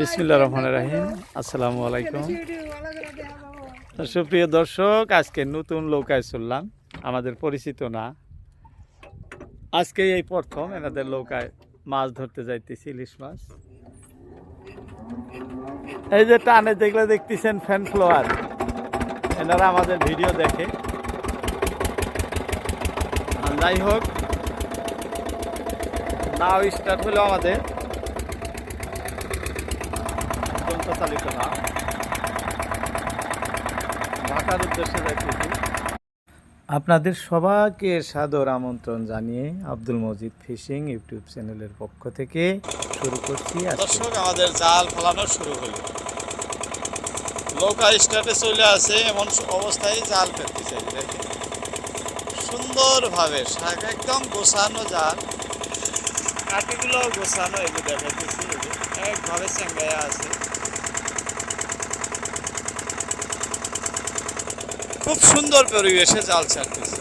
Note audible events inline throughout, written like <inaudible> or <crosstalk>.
বিসমিল্লা রহমান রাহিম। আসসালামু আলাইকুম। সুপ্রিয় দর্শক, আজকে নতুন নৌকায় চললাম। আমাদের পরিচিত না। আজকে এই প্রথম এনাদের নৌকায় মাছ ধরতে যাইতেছি, ইলিশ মাছ। এই যে টানে দেখলে দেখতেছেন ফ্যান ফ্লোয়ার এনারা আমাদের ভিডিও দেখে। যাই হোক নাও স্টার্ট হলো আমাদের। যন্ত্রচালিত না ঢাকার উদ্দেশ্যে যাইতেছি আপনাদের সবাইকে সাদর আমন্ত্রণ জানিয়ে আব্দুল মজিদ ফিশিং ইউটিউব চ্যানেলের পক্ষ থেকে শুরু করছি দর্শক আমাদের জাল ফেলানো শুরু হলো। নৌকা স্টার্টে চলে আসে এমন অবস্থায় জাল ফেলতেছে দেখেন। সুন্দরভাবে শাক একদম গোছানো জাল। কাঠিগুলো গোছানো এগুলো দেখাইতেছি এই একভাবে চেঙ্গাইয়া আছে। খুব সুন্দর পরিবেশে জাল ছাড়তেছে।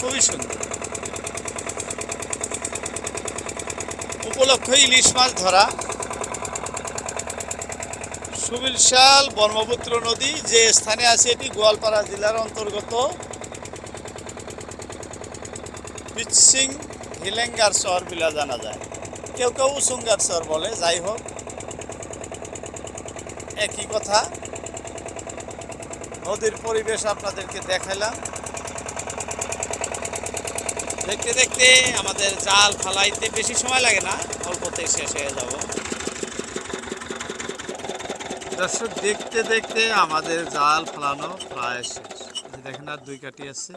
খুবই সুন্দর। উপলক্ষ ইলিশ মাছ ধরা। সুবিশাল ব্রহ্মপুত্র নদী, যে স্থানে আছে এটি গোয়ালপাড়া জেলার অন্তর্গত পিচ্ছিং হিলেঙ্গার শহর বিলা জানা যায়। কেউ কেউ উসুঙ্গার শহর বলে। যাই হোক, একই কথা। নদীর পরিবেশ আপনাদেরকে দেখাইলাম দেখতে দেখতে আমাদের জাল ফালাইতে বেশি সময় লাগে না, অল্পতেই শেষ হয়ে যাব। দর্শক, দেখতে দেখতে আমাদের জাল ফেলানো প্রায় শেষ। দেখেন আর দুই কাটি আছে।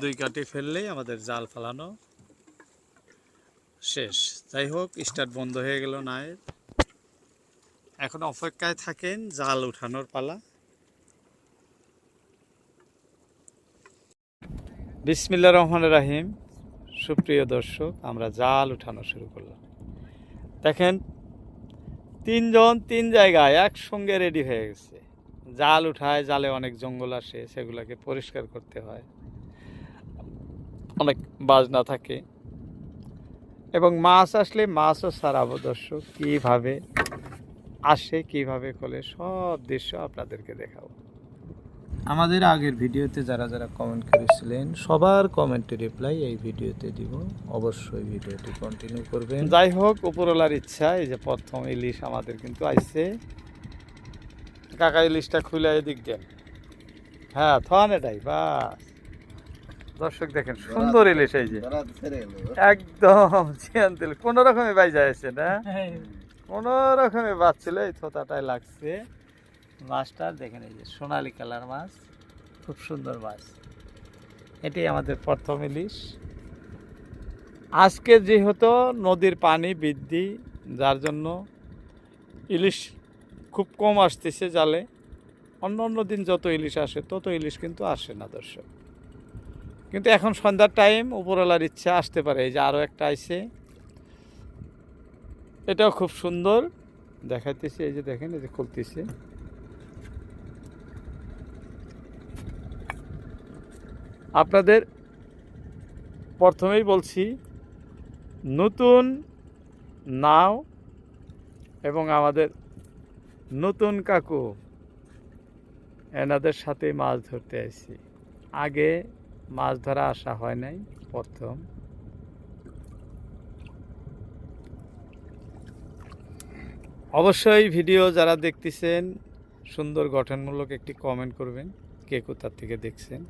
দুই কাটি ফেললেই আমাদের জাল ফেলানো শেষ। যাই হোক, স্টার্ট বন্ধ হয়ে গেল নায়ের। এখন অপেক্ষায় থাকেন জাল উঠানোর পালা। বিসমিল্লা রহমান রাহিম। সুপ্রিয় দর্শক, আমরা জাল উঠানো শুরু করলাম। দেখেন, তিনজন তিন জায়গায় একসঙ্গে রেডি হয়ে গেছে। জাল উঠায়, জালে অনেক জঙ্গল আসে, সেগুলোকে পরিষ্কার করতে হয়। অনেক বাজনা থাকে। এবং মাছ আসলে মাছও সারাবো দর্শক, কীভাবে আসে কীভাবে খোলে সব দৃশ্য আপনাদেরকে দেখাবো। আমাদের আগের ভিডিওতে যারা যারা কমেন্ট করেছিলেন সবার কমেন্টের রিপ্লাই এই ভিডিওতে দিব। অবশ্যই ভিডিওটি কন্টিনিউ করবেন। যাই হোক উপরওয়ালার ইচ্ছা এই যে প্রথম ইলিশ আমাদের কিন্তু আইছে। কাকা ইলিশটা খুলে এদিক দেন। হ্যাঁ থান এটাই বাস। দর্শক দেখেন সুন্দর ইলিশ এই যে। একদম কোনো রকমে বাই যাচ্ছে না? কোনো রকমে বাচ্ছিল, এই থোতাটায় লাগছে। মাছটা দেখেন এই যে, সোনালি কালার মাছ, খুব সুন্দর মাছ। এটি আমাদের প্রথম ইলিশ। আজকে যেহেতু নদীর পানি বৃদ্ধি, যার জন্য ইলিশ খুব কম আসতেছে জালে। অন্য অন্য দিন যত ইলিশ আসে, তত ইলিশ কিন্তু আসে না, দর্শক। কিন্তু এখন সন্ধ্যার টাইম উপরওয়ালার ইচ্ছা আসতে পারে। এই যে আরও একটা আইছে। এটাও খুব সুন্দর। দেখাইতেছি, এই যে দেখেন, এই যে খুলতেছে। আপনাদের প্রথমেই বলছি, নতুন নাও এবং আমাদের নতুন কাকু, এনাদের সাথে মাছ ধরতে আসছি আগে মাছ ধরা আসা হয় নাই, প্রথম। অবশ্যই ভিডিও যারা দেখতেছেন, সুন্দর গঠনমূলক একটি কমেন্ট করবেন, কে কোথার থেকে দেখছেন।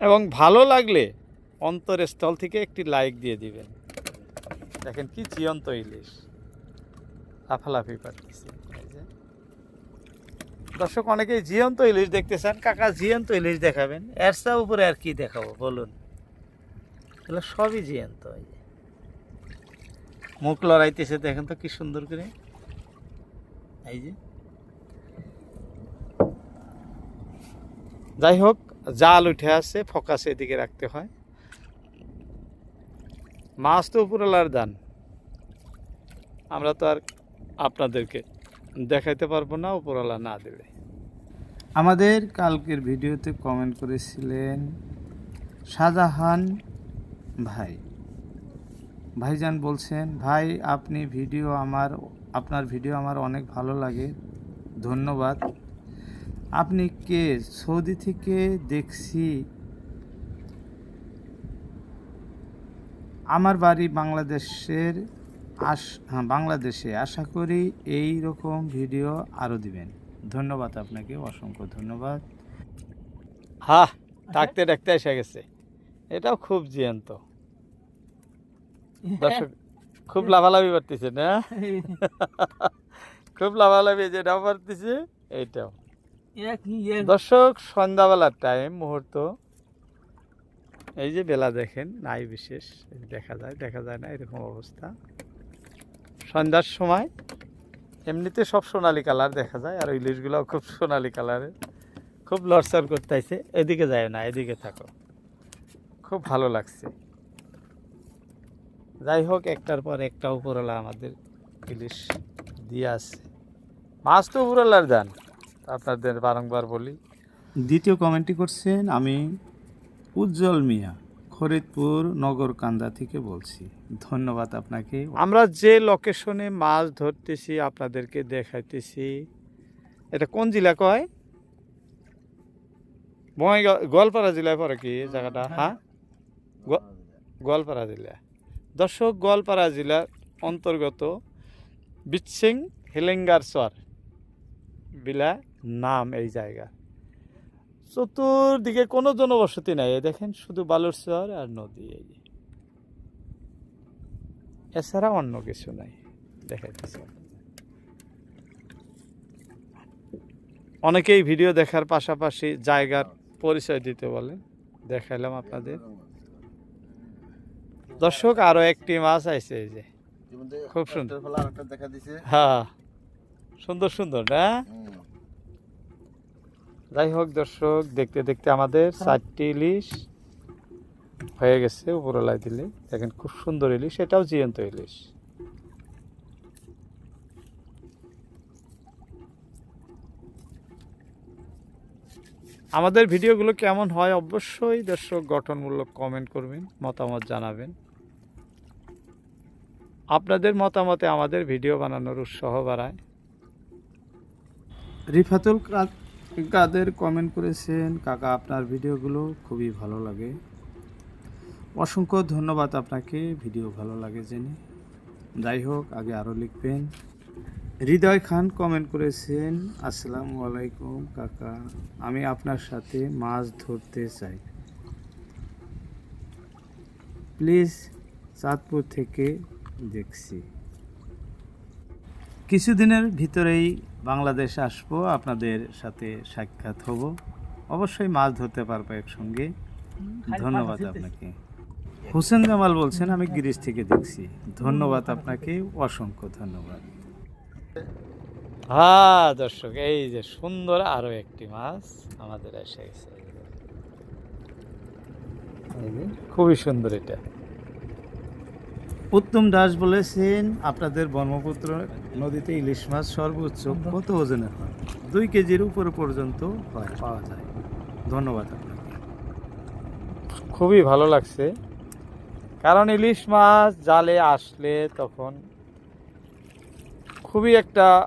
এবং ভালো লাগলে অন্তরস্থল থেকে একটি লাইক দিয়ে দিবেন। দেখেন কি জিয়ন্ত ইলিশ। লাফালাফি যে। দর্শক, অনেকেই জিয়ন্ত ইলিশ দেখতে চান কাকা, জিয়ন্ত ইলিশ দেখাবেন। এর উপরে আর কি দেখাবো? বলুন। এগুলো সবই জিয়ন্ত। মুখ লড়াইতেছে, দেখেন তো কি সুন্দর করে। এই যে। যাই হোক, জাল উঠে আসছে ফোকাস এদিকে রাখতে হয়। মাছ তো উপরওয়ালার দান। আমরা তো আর আপনাদেরকে দেখাইতে পারব না, উপরওয়ালা না দেবে। আমাদের কালকের ভিডিওতে কমেন্ট করেছিলেন শাহজাহান ভাই। ভাইজান বলছেন ভাই আপনি ভিডিও আমার আপনার ভিডিও আমার অনেক ভালো লাগে ধন্যবাদ। আপনি কে? সৌদি থেকে দেখছি। আমার বাড়ি বাংলাদেশের আস হ্যাঁ বাংলাদেশে। আশা করি এই রকম ভিডিও আরও দিবেন। ধন্যবাদ আপনাকে অসংখ্য ধন্যবাদ। হ্যাঁ ডাকতে ডাকতে এসে গেছে। এটাও খুব জিয়ন্ত। দর্শক খুব লাভালাভি করতেছে না খুব লাভালাভি যেটাও পারতেছে এইটাও। দর্শক সন্ধ্যাবেলার টাইম মুহূর্ত। এই যে বেলা দেখেন নাই বিশেষ দেখা যায় দেখা যায় না এরকম অবস্থা। সন্ধ্যার সময় এমনিতে সব সোনালি কালার দেখা যায় আর ইলিশগুলোও খুব সোনালি কালারের। খুব লড়চড় করতেছে এদিকে যায় না এদিকে থাকো। খুব ভালো লাগছে। যাই হোক একটার পর একটা উপরওয়ালা আমাদের ইলিশ দিয়ে আছে মাছ তো উপরওয়ালার দান আপনাদের বারংবার বলি। দ্বিতীয় কমেন্টটি করছেন আমি উজ্জ্বল মিয়া ফরিদপুর নগরকান্দা থেকে বলছি। ধন্যবাদ আপনাকে। আমরা যে লোকেশনে মাছ ধরতেছি আপনাদেরকে দেখাইতেছি। এটা কোন জেলা কয়? গোয়ালপাড়া জেলায় পড়ে কি জায়গাটা? হ্যাঁ? গোয়ালপাড়া জেলা। দর্শক, গোয়ালপাড়া জেলার অন্তর্গত বিচ্ছিং হেলেঙ্গার চর বিলা নাম এই জায়গা। চতুর্দিকে কোনো জনবসতি নাই। দেখেন শুধু বালুর চর আর নদী এই। এছাড়া অন্য কিছু নাই। দেখাইতেছে অনেকেই ভিডিও দেখার পাশাপাশি জায়গার পরিচয় দিতে বলেন। দেখাইলাম আপনাদের। দর্শক আরও একটি মাছ আইছে এই যে। খুব সুন্দর। দেখা দিছে। হ্যাঁ। সুন্দর সুন্দর না? যাই হোক দর্শক দেখতে দেখতে আমাদের চারটি ইলিশ হয়ে গেছে উপরলায় দিলে। দেখেন খুব সুন্দর ইলিশ এটাও জিয়ন্ত ইলিশ। আমাদের ভিডিওগুলো কেমন হয় অবশ্যই দর্শক গঠনমূলক কমেন্ট করবেন, মতামত জানাবেন। আপনাদের মতামতে আমাদের ভিডিও বানানোর উৎসাহ বাড়ায়। রিফাতুল কাদের কমেন্ট করেছেন, কাকা আপনার ভিডিওগুলো খুবই ভালো লাগে। অসংখ্য ধন্যবাদ আপনাকে, ভিডিও ভালো লাগে জেনে। যাই হোক, আগে আরও লিখবেন। হৃদয় খান কমেন্ট করেছেন, আসসালামু আলাইকুম কাকা, আমি আপনার সাথে মাছ ধরতে চাই। প্লিজ চাঁদপুর থেকে দেখছি। কিছুদিনের ভিতরেই বাংলাদেশ আসব, আপনাদের সাথে সাক্ষাৎ হব। অবশ্যই মাছ ধরতে পারব একসঙ্গে। ধন্যবাদ আপনাকে। হোসেন জামাল বলছেন, আমি গিরিশ থেকে দেখছি। ধন্যবাদ আপনাকে, অসংখ্য ধন্যবাদ। হ্যাঁ দর্শক এই যে সুন্দর আরও একটি মাছ আমাদের এসে গেছে। খুবই সুন্দর এটা। উত্তম দাস বলেছেন আপনাদের ব্রহ্মপুত্র নদীতে ইলিশ মাছ সর্বোচ্চ কত ওজনের হয়? দুই কেজির উপর পর্যন্ত হয় পাওয়া যায়। ধন্যবাদ আপনাকে। খুবই ভালো লাগছে। কারণ ইলিশ মাছ জালে আসলে তখন খুবই একটা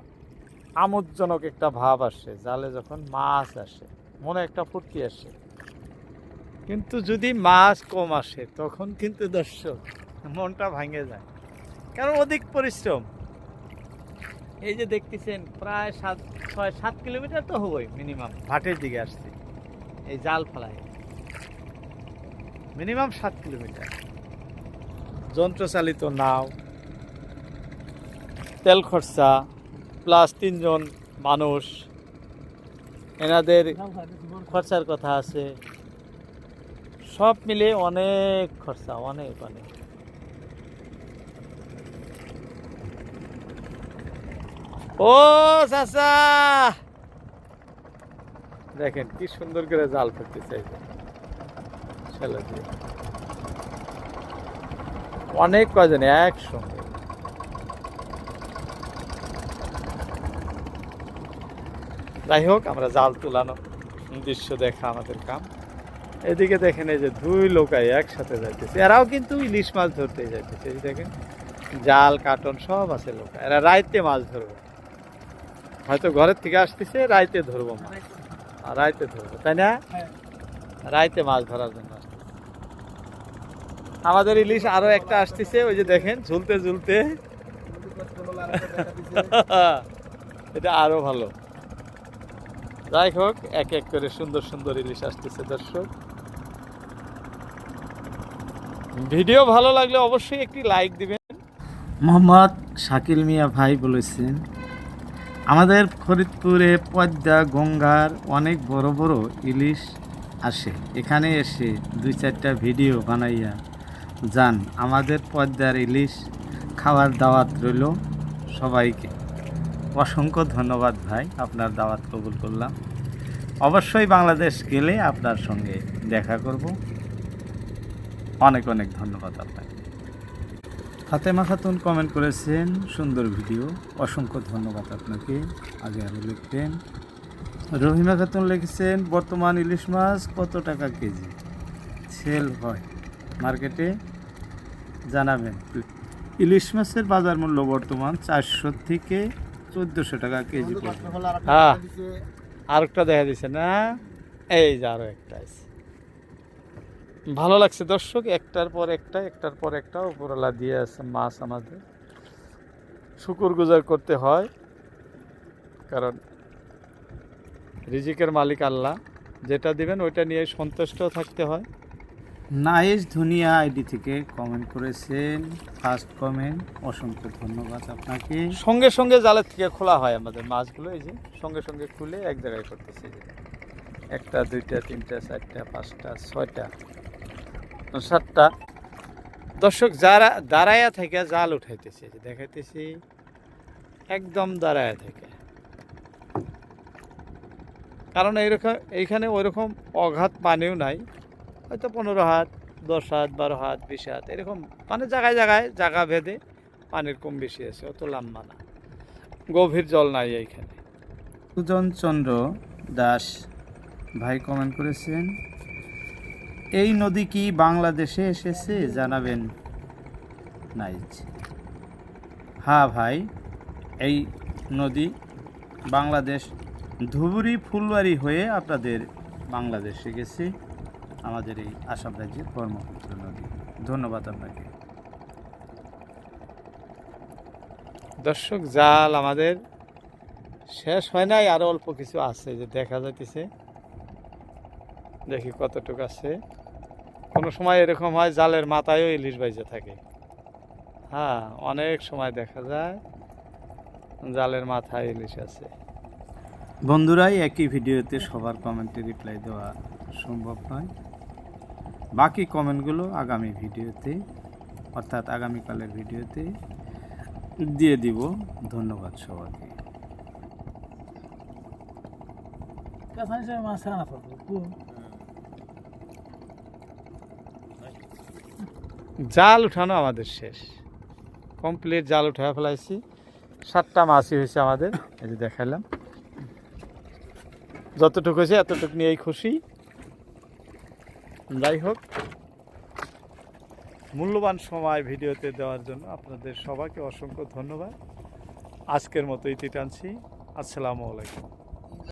আমোদজনক একটা ভাব আসে, জালে যখন মাছ আসে, মনে একটা ফুর্তি আসে। কিন্তু যদি মাছ কম আসে, তখন কিন্তু দর্শক মনটা ভাঙে যায়। কারণ অধিক পরিশ্রম। এই যে দেখতেছেন, প্রায় সাত, ছয়, সাত কিলোমিটার তো হবই মিনিমাম ভাটের দিকে আসছে, এই জাল ফেলায়। মিনিমাম সাত কিলোমিটার। যন্ত্রচালিত নাও তেল খরচা প্লাস তিনজন মানুষ। এনাদের খরচার কথা আছে। সব মিলে অনেক খরচা, অনেক অনেক। ও চাচা! দেখেন কি সুন্দর করে জাল ফেলতে চাইছে অনেক কজন একসঙ্গে যাই হোক আমরা জাল তুলানো দৃশ্য দেখা আমাদের কাম। এদিকে দেখেন এই যে দুই লোকাই একসাথে যাইতেছে। এরাও কিন্তু ইলিশ মাছ ধরতে যাইতেছে এই দেখেন। জাল কাটন সব আছে লোক। এরা রাইতে মাছ ধরবে। হয়তো ঘরের থেকে আসতেছে রাইতে ধরবো মাছ। আর রাইতে ধরবো তাই না? রাইতে মাছ ধরার জন্য আমাদের ইলিশ আরও একটা আসতেছে ওই যে দেখেন ঝুলতে ঝুলতে। <laughs> এটা আরও ভালো। যাই হোক, এক এক করে সুন্দর সুন্দর ইলিশ আসতেছে, দর্শক। ভিডিও ভালো লাগলে অবশ্যই একটি লাইক দিবেন। মোহাম্মদ শাকিল মিয়া ভাই বলেছেন, আমাদের ফরিদপুরে পদ্মা, গঙ্গার অনেক বড় বড় ইলিশ আসে। এখানে এসে দুই চারটা ভিডিও বানাইয়া যান। আমাদের পদ্মার ইলিশ খাওয়ার দাওয়াত রইল সবাইকে। অসংখ্য ধন্যবাদ ভাই, আপনার দাওয়াত কবুল করলাম। অবশ্যই বাংলাদেশ গেলে আপনার সঙ্গে দেখা করব। অনেক অনেক ধন্যবাদ আপনাকে। ফাতেমা খাতুন কমেন্ট করেছেন, সুন্দর ভিডিও অসংখ্য ধন্যবাদ আপনাকে। আগে আরও লিখবেন রহিমা খাতুন লিখেছেন, বর্তমান ইলিশ মাছ কত টাকা কেজি? সেল হয়। মার্কেটে জানাবেন। ইলিশ মাছের বাজার মূল্য বর্তমান চারশো থেকে চোদ্দোশো টাকা কেজি পড়বে। হ্যাঁ। আরেকটা দেখা দিছে না? এই যে আরও একটা আছে। ভালো লাগছে দর্শক একটার পর একটা একটার পর একটা উপরওয়ালা দিয়ে আছে মাছ আমাদের। শুকুর গুজার করতে হয় কারণ রিজিকের মালিক আল্লাহ। যেটা দিবেন ওইটা নিয়ে সন্তুষ্ট থাকতে হয়। নাইস ধুনিয়া আইডি থেকে কমেন্ট করেছেন। ফার্স্ট কমেন্ট অসংখ্য ধন্যবাদ আপনাকে। সঙ্গে সঙ্গে জালের থেকে খোলা হয় আমাদের মাছগুলো, এই যে সঙ্গে সঙ্গে খুলে এক জায়গায় করতেছে। একটা, দুইটা, তিনটা, চারটা, পাঁচটা, ছয়টা, সাতটা। দর্শক, যারা দাঁড়ায়া থেকে জাল উঠাইতেছে দেখাইতেছি, একদম দাঁড়ায়া থেকে। কারণ এইরকম, এইখানে ওইরকম অঘাত পানিও নাই। হয়তো পনেরো হাত, দশ হাত, বারো হাত, বিশ হাত, এরকম মানে জায়গায় জায়গায়, জায়গা ভেদে পানির কম বেশি আছে, অত লাম্বা না। গভীর জল নাই এইখানে। সুজন চন্দ্র দাস ভাই কমেন্ট করেছেন, এই নদী কি বাংলাদেশে এসেছে? জানাবেন নাইজ। হ্যাঁ ভাই, এই নদী বাংলাদেশ ধুবুরি ফুলবাড়ি হয়ে আপনাদের বাংলাদেশে গেছে। আমাদের এই আসাম রাজ্যের ব্রহ্মপুত্র নদী। ধন্যবাদ আপনাকে। দর্শক জাল আমাদের শেষ হয় নাই আরও অল্প কিছু আছে যে দেখা যাইতেছে। দেখি কতটুকু আছে। কোনো সময় এরকম হয় জালের মাথায়ও ইলিশ বাইজে থাকে। হ্যাঁ অনেক সময় দেখা যায় জালের মাথায় ইলিশ আছে। বন্ধুরাই একই ভিডিওতে সবার কমেন্টে রিপ্লাই দেওয়া সম্ভব নয়। বাকি কমেন্টগুলো আগামী ভিডিওতে, অর্থাৎ আগামীকালের ভিডিওতে দিয়ে দিব। ধন্যবাদ সবাইকে। জাল উঠানো আমাদের শেষ। কমপ্লিট জাল উঠা ফেলাইছি। সাতটা মাছই হয়েছে আমাদের, এই যে দেখাইলাম। যতটুকু হয়েছে এতটুকু নিয়েই খুশি। যাই হোক মূল্যবান সময় ভিডিওতে দেওয়ার জন্য আপনাদের সবাইকে অসংখ্য ধন্যবাদ। আজকের মতো ইতি টানছি। আসসালামু আলাইকুম।